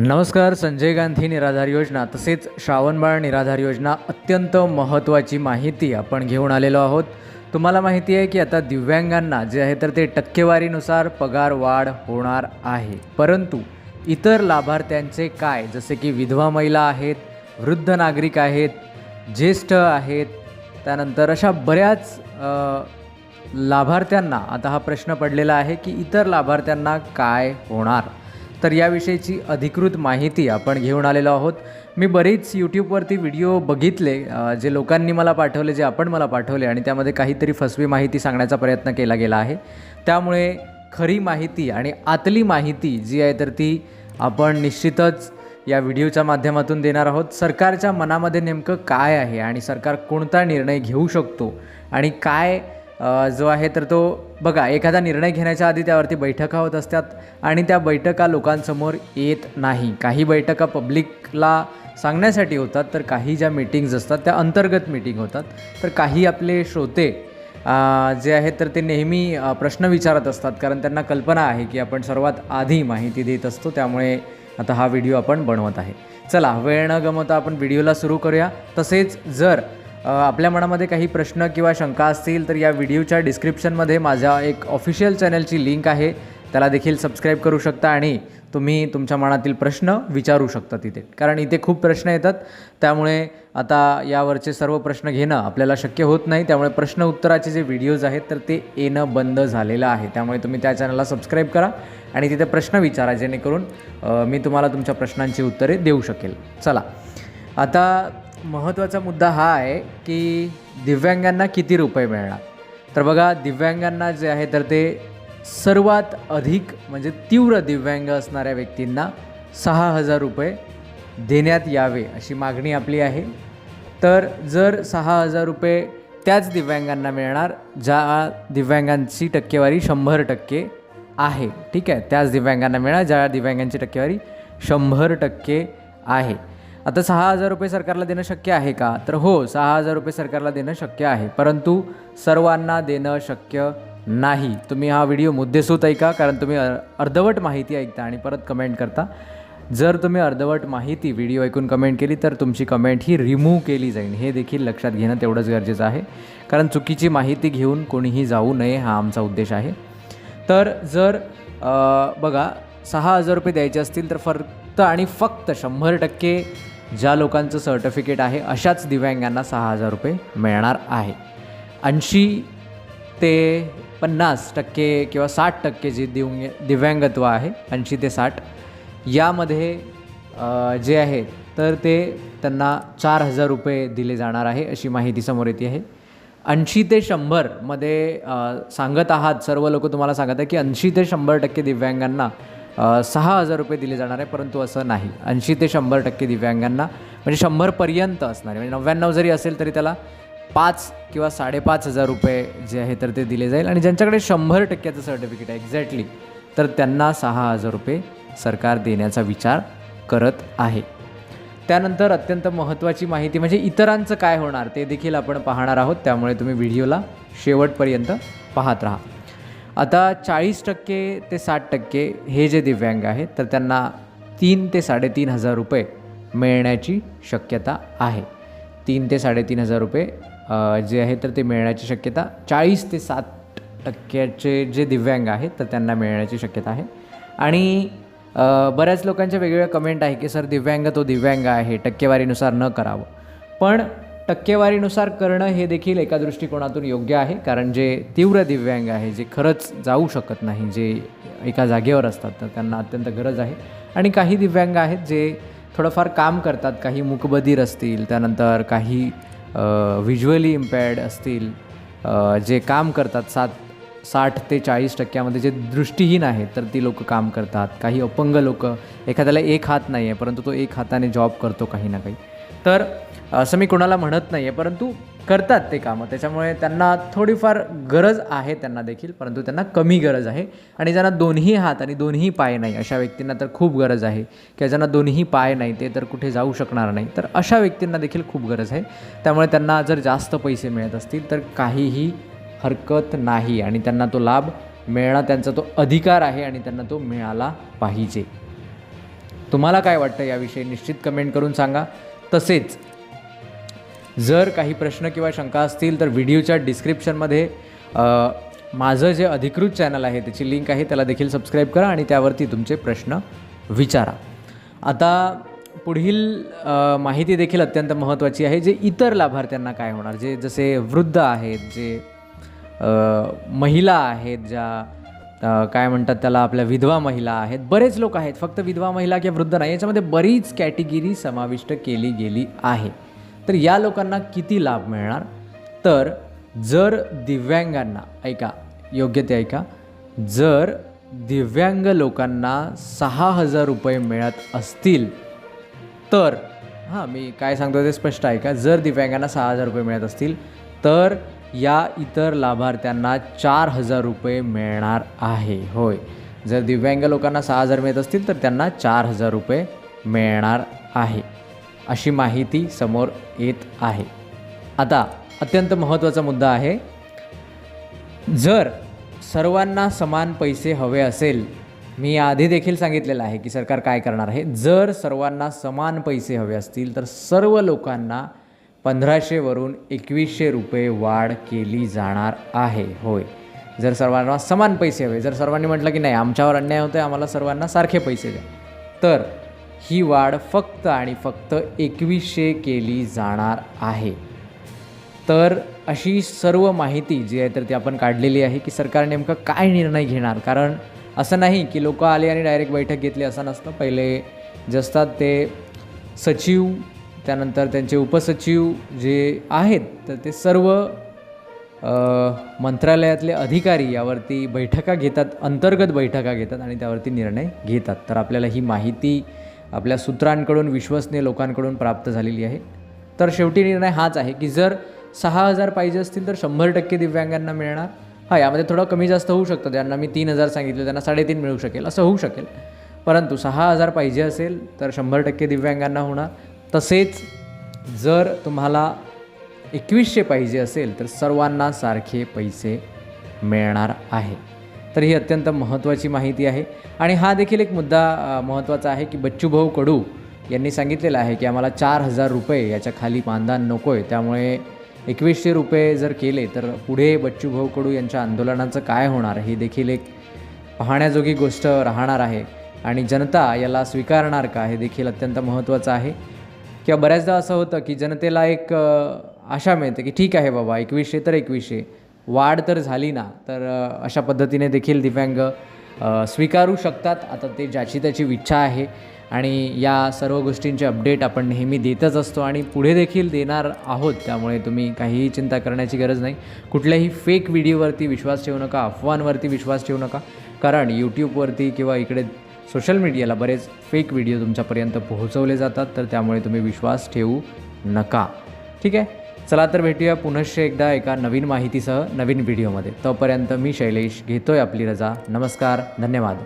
नमस्कार संजय गांधी निराधार योजना तसेच श्रावणबाळ निराधार योजना अत्यंत महत्त्वाची माहिती आपण घेऊन आलेलो आहोत. तुम्हाला माहिती आहे की आता दिव्यांगांना जे आहे तर ते टक्केवारीनुसार पगार वाढ होणार आहे. परंतु इतर लाभार्थ्यांचे काय? जसे की विधवा महिला आहेत वृद्ध नागरिक आहेत ज्येष्ठ आहेत त्यानंतर अशा बऱ्याच लाभार्थ्यांना आता हा प्रश्न पडलेला आहे की इतर लाभार्थ्यांना काय होणार? तर याविषयीची अधिकृत माहिती आपण घेऊन आलेलो आहोत. मी बरेच यूट्यूबवरती व्हिडिओ बघितले जे लोकांनी मला पाठवले जे आपण मला पाठवले आणि त्यामध्ये काहीतरी फसवी माहिती सांगण्याचा प्रयत्न केला गेला आहे. त्यामुळे खरी माहिती आणि आतली माहिती जी आहे तर ती आपण निश्चितच या व्हिडिओच्या माध्यमातून देणार आहोत. सरकारच्या मनामध्ये नेमकं काय आहे आणि सरकार कोणता निर्णय घेऊ शकतो आणि काय जो आहे तर तो बघा एखादा निर्णय घेण्याच्या आधी त्यावरती बैठका होत असतात आणि त्या बैठका लोकांसमोर येत नाही. काही बैठका पब्लिकला सांगण्यासाठी होतात तर काही ज्या मीटिंग्ज असतात त्या अंतर्गत मीटिंग होतात. तर काही आपले श्रोते जे आहेत तर ते नेहमी प्रश्न विचारत असतात कारण त्यांना कल्पना आहे की आपण सर्वात आधी माहिती देत असतो त्यामुळे आता हा व्हिडिओ आपण बनवत आहे. चला वेळ न गमवता आपण व्हिडिओला सुरू करूया. तसेच जर आपल्या मनामध्ये काही प्रश्न किंवा शंका असतील तर या व्हिडिओच्या डिस्क्रिप्शनमध्ये माझ्या एक ऑफिशियल चॅनलची लिंक आहे. त्याला देखील सबस्क्राईब करू शकता आणि तुम्ही तुमच्या मनातील प्रश्न विचारू शकता तिथे. कारण इथे खूप प्रश्न येतात. त्यामुळे आता यावरचे सर्व प्रश्न घेणं आपल्याला शक्य होत नाही. त्यामुळे प्रश्न उत्तराचे जे व्हिडिओज आहेत तर ते येणं बंद झालेलं आहे. त्यामुळे तुम्ही त्या चॅनलला सबस्क्राईब करा आणि तिथे प्रश्न विचारा जेणेकरून मी तुम्हाला तुमच्या प्रश्नांची उत्तरे देऊ शकेल. चला. आता महत्त्वाचा मुद्दा हा आहे की दिव्यांगांना किती रुपये मिळणार? तर बघा दिव्यांगांना जे आहे तर ते सर्वात अधिक म्हणजे तीव्र दिव्यांग असणाऱ्या व्यक्तींना सहा हजार रुपये देण्यात यावे अशी मागणी आपली आहे. तर जर सहा हजार रुपये त्याच दिव्यांगांना मिळणार ज्या दिव्यांगांची टक्केवारी शंभर टक्के आहे ठीक आहे? त्याच दिव्यांगांना मिळणार ज्या दिव्यांगांची टक्केवारी शंभर टक्के आहे. आता सहा हजार रुपये सरकारला देणं शक्य आहे का? तर हो सहा हजार रुपये सरकारला देणं शक्य आहे परंतु सर्वांना देणं शक्य नाही. तुम्ही हा व्हिडिओ मुद्देसूत ऐका कारण तुम्ही अर्धवट माहिती ऐकता आणि परत कमेंट करता. जर तुम्ही अर्धवट माहिती व्हिडिओ ऐकून कमेंट केली तर तुमची कमेंट ही रिमूव्ह केली जाईल. हे देखील लक्षात घेणं तेवढंच गरजेचं आहे. कारण चुकीची माहिती घेऊन कोणीही जाऊ नये हा आमचा उद्देश आहे. तर जर बघा सहा हजार रुपये द्यायचे असतील तर फक्त आणि फक्त शंभर टक्के ज्या लोकांचं सर्टिफिकेट आहे अशाच दिव्यांगांना सहा हजार रुपये मिळणार आहे. ऐंशी ते पन्नास टक्के किंवा साठ टक्के जे दिव्य दिव्यांगत्व आहे ऐंशी ते साठ यामध्ये जे आहे तर ते त्यांना चार हजार रुपये दिले जाणार आहे अशी माहिती समोर येते आहे. ऐंशी ते शंभरमध्ये सांगत आहात सर्व लोक तुम्हाला सांगत आहे की ऐंशी ते शंभर टक्के दिव्यांगांना सहा हजार रुपये दिले जाणार आहे परंतु असं नाही. ऐंशी ते शंभर टक्के दिव्यांगांना म्हणजे शंभरपर्यंत असणार आहे. म्हणजे नव्याण्णव जरी असेल तरी त्याला पाच किंवा साडेपाच हजार रुपये जे आहे तर ते दिले जाईल. आणि ज्यांच्याकडे शंभर टक्क्याचं सर्टिफिकेट आहे एक्झॅक्टली तर त्यांना सहा हजार रुपये सरकार देण्याचा विचार करत आहे. त्यानंतर अत्यंत महत्त्वाची माहिती म्हणजे इतरांचं काय होणार ते देखील आपण पाहणार आहोत. त्यामुळे तुम्ही व्हिडिओला शेवटपर्यंत पाहत राहा. आता चाळीस टक्के ते साठ टक्के हे जे दिव्यांग आहेत तर त्यांना तीन ते साडेतीन हजार रुपये मिळण्याची शक्यता आहे. तीन ते साडेतीन हजार रुपये जे आहे तर ते मिळण्याची शक्यता. चाळीस ते सात टक्क्याचे जे दिव्यांग आहेत तर त्यांना मिळण्याची शक्यता आहे. आणि बऱ्याच लोकांच्या वेगवेगळ्या कमेंट आहे की सर दिव्यांग तो दिव्यांग आहे टक्केवारीनुसार न करावं. पण टक्केवारीनुसार करणं हे देखील एका दृष्टिकोनातून योग्य आहे कारण जे तीव्र दिव्यांग आहे जे खरंच जाऊ शकत नाही जे एका जागेवर असतात तर त्यांना अत्यंत गरज आहे. आणि काही दिव्यांग आहेत जे थोडंफार काम करतात काही मूकबधीर असतील त्यानंतर काही व्हिज्युअली इम्पॅर्ड असतील जे काम करतात सात साठ ते चाळीस टक्क्यामध्ये जे दृष्टीहीन आहेत तर ती लोकं काम करतात. काही अपंग लोक एखाद्याला एक हात नाही आहे परंतु तो एक हाताने जॉब करतो काही ना काही. तर असं मी कोणाला म्हणत नाही आहे परंतु करतात ते कामं. त्याच्यामुळे त्यांना थोडीफार गरज आहे त्यांना देखील परंतु त्यांना कमी गरज आहे. आणि ज्यांना दोन्ही हात आणि दोन्ही पाय नाही अशा व्यक्तींना तर खूप गरज आहे. किंवा ज्यांना दोन्ही पाय नाही ते तर कुठे जाऊ शकणार नाही. तर अशा व्यक्तींना देखील खूप गरज आहे. त्यामुळे त्यांना जर जास्त पैसे मिळत असतील तर काहीही हरकत नाही. आणि त्यांना तो लाभ मिळणं त्यांचा तो अधिकार आहे आणि त्यांना तो मिळाला पाहिजे. तुम्हाला काय वाटतं याविषयी? निश्चित कमेंट करून सांगा. तसेच जर काही प्रश्न किंवा शंका असतील तर व्हिडिओच्या डिस्क्रिप्शनमध्ये माझं जे अधिकृत चॅनल आहे त्याची लिंक आहे त्याला देखील सबस्क्राईब करा आणि त्यावरती तुमचे प्रश्न विचारा. आता पुढील माहिती देखील अत्यंत महत्त्वाची आहे जे इतर लाभार्थ्यांना काय होणार? जे जसे वृद्ध आहेत जे महिला आहेत ज्या काय म्हणतात त्याला आपल्या विधवा महिला आहेत. बरेच लोक आहेत फक्त विधवा महिला किंवा वृद्ध नाही. याच्यामध्ये बरीच कॅटेगरी समाविष्ट केली गेली आहे. तर या लोकांना किती लाभ मिळणार? तर जर दिव्यांगांना ऐका योग्य ते ऐका. जर दिव्यांग लोकांना सहा हजार रुपये मिळत असतील तर हां मी काय सांगतो ते स्पष्ट आहे का? जर दिव्यांगांना सहा हजार रुपये मिळत असतील तर या इतर लाभार्थ्यांना चार हजार रुपये मिळणार आहे. होय. जर दिव्यांग लोकांना सहा हजार मिळत असतील तर त्यांना चार हजार रुपये मिळणार आहे. अशी माहिती समोर येत आहे. आता अत्यंत महत्त्वाचा मुद्दा आहे. जर सर्वांना समान पैसे हवे असेल मी आधी देखील सांगितलेलं आहे की सरकार काय करणार आहे. जर सर्वांना समान पैसे हवे असतील तर सर्व लोकांना पंधराशेवरून एकवीसशे रुपये वाढ केली जाणार आहे. होय. जर सर्वांना समान पैसे हवे जर सर्वांनी म्हटलं की नाही आमच्यावर अन्याय होतो आहे आम्हाला सर्वांना सारखे पैसे द्या. तर ही वाढ फक्त आणि फक्त एकवीसशे केली जाणार आहे. तर अशी सर्व माहिती जी आहे तर ती आपण काढलेली आहे की सरकार नेमकं काय निर्णय घेणार? कारण असं नाही की लोक आले आणि डायरेक्ट बैठक घेतली असं नसतं. पहिले जे असतात ते सचिव त्यानंतर त्यांचे उपसचिव जे आहेत तर ते सर्व मंत्रालयातले अधिकारी यावरती बैठका घेतात अंतर्गत बैठका घेतात आणि त्यावरती निर्णय घेतात. तर आपल्याला ही माहिती आपल्या सूत्रांकडून विश्वसनीय लोकांकडून प्राप्त झालेली आहे. तर शेवटी निर्णय हाच आहे की जर सहा हजार पाहिजे असतील तर शंभर टक्के दिव्यांगांना मिळणार. हा यामध्ये थोडं कमी जास्त होऊ शकतं. ज्यांना मी तीन हजार सांगितले त्यांना साडेतीन मिळू शकेल असं होऊ शकेल. परंतु सहा हजार पाहिजे असेल तर शंभर टक्के दिव्यांगांना होणार. तसेच जर तुम्हाला एकवीसशे पाहिजे असेल तर सर्वांना सारखे पैसे मिळणार आहे. तर ही अत्यंत महत्त्वाची माहिती आहे. आणि हा देखील एक मुद्दा महत्त्वाचा आहे की बच्चूभाऊ कडू यांनी सांगितलेलं आहे की आम्हाला चार हजार रुपये याच्या खाली मानधन नको आहे त्यामुळे एकवीसशे रुपये जर केले तर पुढे बच्चूभाऊ कडू यांच्या आंदोलनाचं काय होणार? ही देखील एक पाहण्याजोगी गोष्ट राहणार आहे. आणि जनता याला स्वीकारणार का? हे देखील अत्यंत महत्त्वाचं आहे. किंवा बऱ्याचदा असं होतं की जनतेला एक आशा मिळते की ठीक आहे बाबा एकवीसशे तर एकवीसशे. वाढ तर झाली ना तर अशा पद्धतीने देखील दिव्यांग स्वीकारू शकतात. आता ते ज्याची त्याची इच्छा आहे आणि या सर्व गोष्टींचे अपडेट आपण नेहमी देतच असतो आणि पुढे देखील देणार आहोत. त्यामुळे तुम्ही काहीही चिंता करण्याची गरज नाही. कुठल्याही फेक व्हिडिओवरती विश्वास ठेवू नका अफवांवरती विश्वास ठेवू नका. कारण यूट्यूबवरती किंवा इकडे सोशल मीडियाला बरेच फेक व्हिडिओ तुमच्यापर्यंत पोहोचवले जातात तर त्यामुळे तुम्ही विश्वास ठेवू नका. ठीक आहे? चला तर भेटूया पुनश्च एकदा एका नवीन माहितीसह नवीन व्हिडिओमध्ये तोपर्यंत मी शैलेश घेतोय आपली रजा. नमस्कार धन्यवाद.